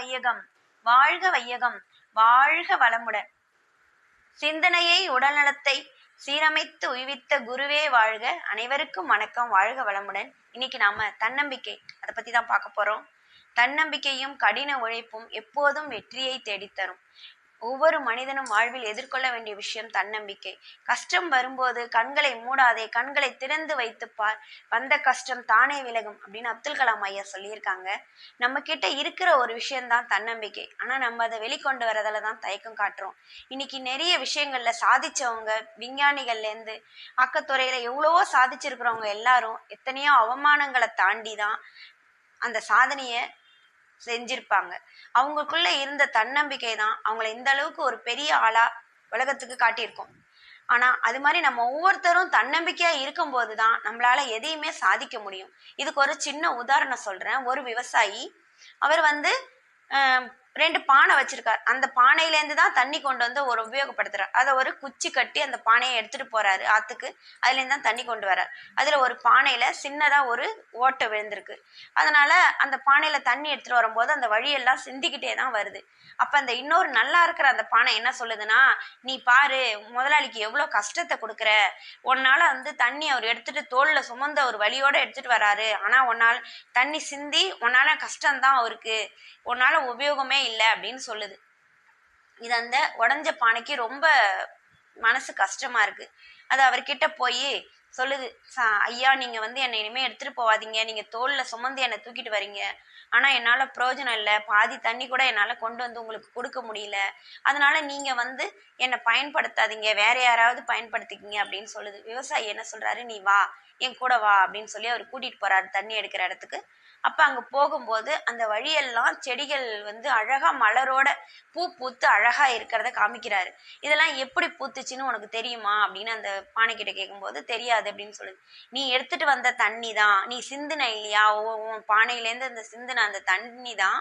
வையகம் வாழ்க வையகம் வாழ்க வளமுடன். சிந்தனையை உடல்நலத்தை சீரமைத்து உய்வித்த குருவே வாழ்க. அனைவருக்கும் வணக்கம். வாழ்க வளமுடன். இன்னைக்கு நாம தன்னம்பிக்கை அதை பத்தி தான் பார்க்க போறோம். தன்னம்பிக்கையும் கடின உழைப்பும் எப்போதும் வெற்றியை தேடித்தரும். ஒவ்வொரு மனிதனும் வாழ்வில் எதிர்கொள்ள வேண்டிய விஷயம் தன்னம்பிக்கை. கஷ்டம் வரும்போது கண்களை மூடாதே கண்களை திறந்து வைத்துப்பார் வந்த கஷ்டம் தானே விலகும் அப்படின்னு அப்துல் கலாம் ஐயா சொல்லியிருக்காங்க. நம்ம கிட்ட இருக்கிற ஒரு விஷயம்தான் தன்னம்பிக்கை. ஆனா நம்ம அதை வெளிக்கொண்டு வரதால தான் தயக்கம் காட்டுறோம். இன்னைக்கு நிறைய விஷயங்கள்ல சாதிச்சவங்க விஞ்ஞானிகள்லேருந்து ஆக்கத்துறையில எவ்வளவோ சாதிச்சிருக்கிறவங்க எல்லாரும் எத்தனையோ அவமானங்களை தாண்டி தான் அந்த சாதனையை செஞ்சிருப்பாங்க. அவங்களுக்குள்ள இருந்த தன்னம்பிக்கை தான் அவங்கள இந்த அளவுக்கு ஒரு பெரிய ஆளா உலகத்துக்கு காட்டியிருக்கோம். ஆனா அது மாதிரி நம்ம ஒவ்வொருத்தரும் தன்னம்பிக்கையா இருக்கும்போது தான் நம்மளால எதையுமே சாதிக்க முடியும். இதுக்கு ஒரு சின்ன உதாரணம் சொல்றேன். ஒரு விவசாயி அவர் வந்து ரெண்டு பானை வச்சிருக்காரு. அந்த பானையிலேருந்து தான் தண்ணி கொண்டு வந்து ஒரு உபயோகப்படுத்துறாரு. அதை ஒரு குச்சி கட்டி அந்த பானையை எடுத்துட்டு போறாரு ஆத்துக்கு. அதுலேருந்து தான் தண்ணி கொண்டு வரார். அதுல ஒரு பானையில சின்னதா ஒரு ஓட்டை விழுந்திருக்கு. அதனால அந்த பானையில தண்ணி எடுத்துட்டு வரும்போது அந்த வழியெல்லாம் சிந்திக்கிட்டே தான் வருது. அப்ப அந்த இன்னொரு நல்லா இருக்கிற அந்த பானை என்ன சொல்லுதுன்னா நீ பாரு முதலாளிக்கு எவ்வளவு கஷ்டத்தை கொடுக்குற? உன்னால வந்து தண்ணி அவர் எடுத்துட்டு தோல்ல சுமந்த ஒரு வழியோட எடுத்துட்டு வராரு. ஆனா உன்னால் தண்ணி சிந்தி உன்னால கஷ்டம்தான் அவருக்கு. உன்னால உபயோகமே இல்லை அப்படின்னு சொல்லுது. இது அந்த உடஞ்ச பானைக்கு ரொம்ப மனசு கஷ்டமா இருக்கு. அது அவர்கிட்ட போய் சொல்லுது "சா- ஐயா நீங்க வந்து என்னை இனிமே எடுத்துட்டு போவாதீங்க. நீங்க தோல்ல சுமந்து என்னை தூக்கிட்டு வரீங்க. ஆனா என்னால பிரயோஜனம் இல்லை. பாதி தண்ணி கூட என்னால கொண்டு வந்து உங்களுக்கு கொடுக்க முடியல. அதனால நீங்க வந்து என்னை பயன்படுத்தாதீங்க. வேற யாராவது பயன்படுத்திக்கிங்க அப்படின்னு சொல்லுது. விவசாயி என்ன சொல்றாரு? நீ வா என் கூட வா அப்படின்னு சொல்லி அவர் கூட்டிட்டு போறாரு தண்ணி எடுக்கிற இடத்துக்கு. அப்ப அங்க போகும்போது அந்த வழியெல்லாம் செடிகள் வந்து அழகா மலரோட பூ பூத்து அழகா இருக்கிறத காமிக்கிறாரு. இதெல்லாம் எப்படி பூத்துச்சுன்னு உனக்கு தெரியுமா? அப்படின்னு அந்த பானைக்கிட்ட கேட்கும்போது தெரியாது அப்படின்னு சொல்லுது. நீ எடுத்துட்டு வந்த தண்ணி தான் நீ சிந்தின இல்லையா? உன் உன் பானையிலேருந்து அந்த சிந்தின அந்த தண்ணி தான்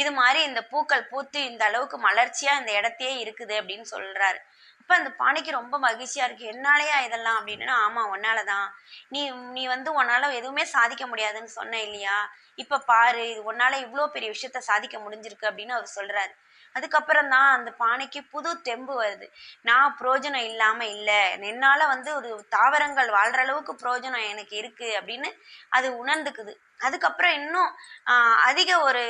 இது மாதிரி இந்த பூக்கள் பூத்து இந்த அளவுக்கு மலர்ச்சியா இந்த இடத்தையே இருக்குது அப்படின்னு சொல்றாரு. அப்போ அந்த பானைக்கு ரொம்ப மகிழ்ச்சியாக இருக்குது என்னாலேயா இதெல்லாம் அப்படின்னா. ஆமாம் உன்னால தான் நீ நீ வந்து உன்னால் எதுவுமே சாதிக்க முடியாதுன்னு சொன்ன இல்லையா? இப்போ பாரு இது உன்னால் இவ்வளோ பெரிய விஷயத்த சாதிக்க முடிஞ்சிருக்கு அப்படின்னு அவர் சொல்கிறாரு அதுக்கப்புறம் தான் அந்த பானைக்கு புது தெம்பு வருது. நான் புரோஜனம் இல்லாமல் இல்லை. என்னால் வந்து ஒரு தாவரங்கள் வாழ்கிற அளவுக்கு புரோஜனம் எனக்கு இருக்குது அப்படின்னு அது உணர்ந்துக்குது. அதுக்கப்புறம் இன்னும் அதிக ஒரு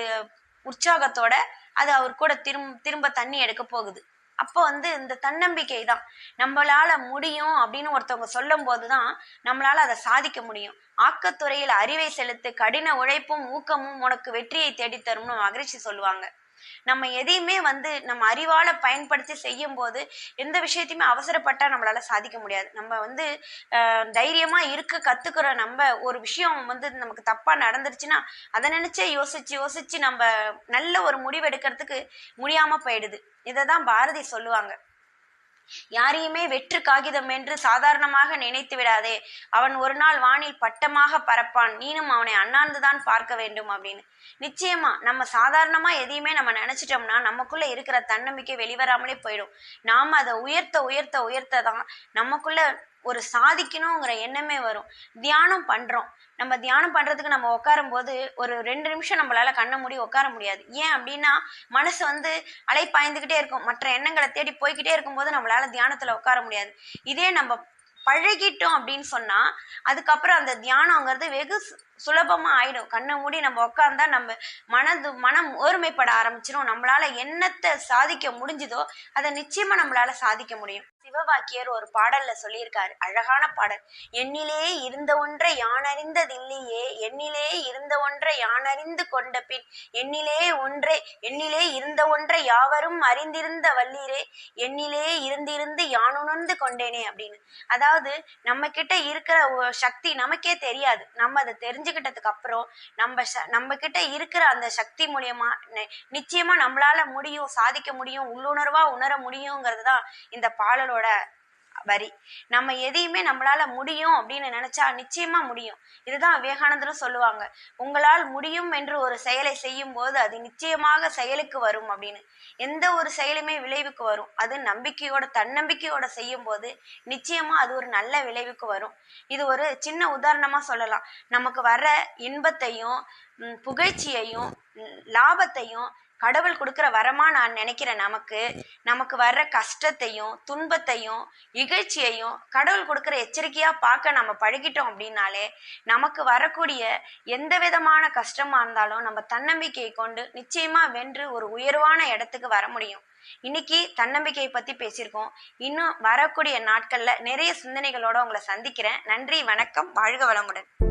உற்சாகத்தோட அது அவர் கூட திரும்ப திரும்ப தண்ணி எடுக்க போகுது. அப்போ வந்து இந்த தன்னம்பிக்கை தான் நம்மளால முடியும் அப்படின்னு ஒருத்தவங்க சொல்லும் போதுதான் நம்மளால அதை சாதிக்க முடியும். ஆக்கத்துறையில் அறிவை செலுத்து கடின உழைப்பும் ஊக்கமும் உனக்கு வெற்றியை தேடித்தரும்னு மகிழ்ச்சி சொல்லுவாங்க. நம்ம எதையுமே வந்து நம்ம அறிவால பயன்படுத்தி செய்யும் போது எந்த விஷயத்தையுமே அவசரப்பட்டா நம்மளால சாதிக்க முடியாது. நம்ம வந்து ஆஹ், தைரியமா இருக்க கத்துக்கிற நம்ம ஒரு விஷயம் வந்து நமக்கு தப்பா நடந்துருச்சுன்னா அதை நினைச்சே யோசிச்சு யோசிச்சு நம்ம நல்ல ஒரு முடிவு எடுக்கிறதுக்கு முடியாம போயிடுது. இதை தான் பாரதி சொல்லுவாங்க. யாரையுமே வெற்று காகிதம் என்று சாதாரணமாக நினைத்து விடாதே. அவன் ஒரு நாள் வானில் பட்டமாக பறப்பான். நீனும் அவனை அண்ணாந்துதான் பார்க்க வேண்டும் அப்படின்னு. நிச்சயமா நம்ம சாதாரணமா எதையுமே நம்ம நினைச்சிட்டோம்னா நமக்குள்ள இருக்கிற தன்னம்பிக்கை வெளிவராமலே போயிடும். நாம அதை உயர்த்த உயர்த்த உயர்த்த தான் நமக்குள்ள ஒரு சாதிக்கணுங்கிற எண்ணமே வரும். தியானம் பண்ணுறோம் நம்ம தியானம் பண்ணுறதுக்கு நம்ம உட்காரும் போது ஒரு ரெண்டு நிமிஷம் நம்மளால் கண்ணை மூடி உட்கார முடியாது. ஏன் அப்படின்னா மனசு வந்து அலைப்பாய்ந்துகிட்டே இருக்கும். மற்ற எண்ணங்களை தேடி போய்கிட்டே இருக்கும்போது நம்மளால் தியானத்தில் உட்கார முடியாது. இதே நம்ம பழகிட்டோம் அப்படின்னு சொன்னா அதுக்கப்புறம் அந்த தியானங்கிறது வெகு சு- சுலபமா ஆயிடும். கண்ணை மூடி நம்ம உட்காந்தா நம்ம மனது மனம் ஒருமைப்பட ஆரம்பிச்சிடும் நம்மளால என்னத்தை சாதிக்க முடிஞ்சுதோ அதை நிச்சயமா நம்மளால சாதிக்க முடியும். சிவவாக்கியர் ஒரு பாடல்ல சொல்லியிருக்காரு. அழகான பாடல். எண்ணிலே இருந்த ஒன்றை யானறிந்ததில்லையே. எண்ணிலே இருந்த ஒன்றை யானறிந்து கொண்ட பின் எண்ணிலே ஒன்றே எண்ணிலே இருந்த ஒன்றை யாவரும் அறிந்திருந்த வல்லீரே. எண்ணிலே இருந்திருந்து யானுணர்ந்து கொண்டேனே அப்படின்னு. அதாவது நம்ம கிட்ட இருக்கிற சக்தி நமக்கே தெரியாது. நம்ம அதை தெரிஞ்சுக்கிட்டதுக்கு அப்புறம் நம்ம ச- நம்ம கிட்ட இருக்கிற அந்த சக்தி மூலியமா நிச்சயமா நம்மளால முடியும் சாதிக்க முடியும் உள்ளுணர்வா உணர முடியுங்கிறது தான் இந்த பாடலோட வரி. நம்ம எதையுமே நம்மளால முடியும் அப்படின்னு நினைச்சா நிச்சயமா முடியும். இதுதான் விவேகானந்தரும் சொல்லுவாங்க. உங்களால் முடியும் என்று ஒரு செயலை செய்யும் போது அது நிச்சயமாக செயலுக்கு வரும் அப்படின்னு. எந்த ஒரு செயலுமே விளைவுக்கு வரும். அது நம்பிக்கையோட தன்னம்பிக்கையோட செய்யும் போது நிச்சயமா அது ஒரு நல்ல விளைவுக்கு வரும். இது ஒரு சின்ன உதாரணமா சொல்லலாம். நமக்கு வர இன்பத்தையும் புகழ்ச்சியையும் லாபத்தையும் கடவுள் கொடுக்குற வரமா நான் நினைக்கிற நமக்கு. நமக்கு வர்ற கஷ்டத்தையும் துன்பத்தையும் இகழ்ச்சியையும் கடவுள் கொடுக்குற எச்சரிக்கையா பார்க்க நம்ம பழகிட்டோம் அப்படின்னாலே நமக்கு வரக்கூடிய எந்த விதமான கஷ்டமா இருந்தாலும் நம்ம தன்னம்பிக்கையை கொண்டு நிச்சயமா வென்று ஒரு உயர்வான இடத்துக்கு வர முடியும். இன்னைக்கு தன்னம்பிக்கையை பத்தி பேசியிருக்கோம். இன்னும் வரக்கூடிய நாட்கள்ல நிறைய சிந்தனைகளோட உங்களை சந்திக்கிறேன். நன்றி வணக்கம். வாழ்க வளமுடன்.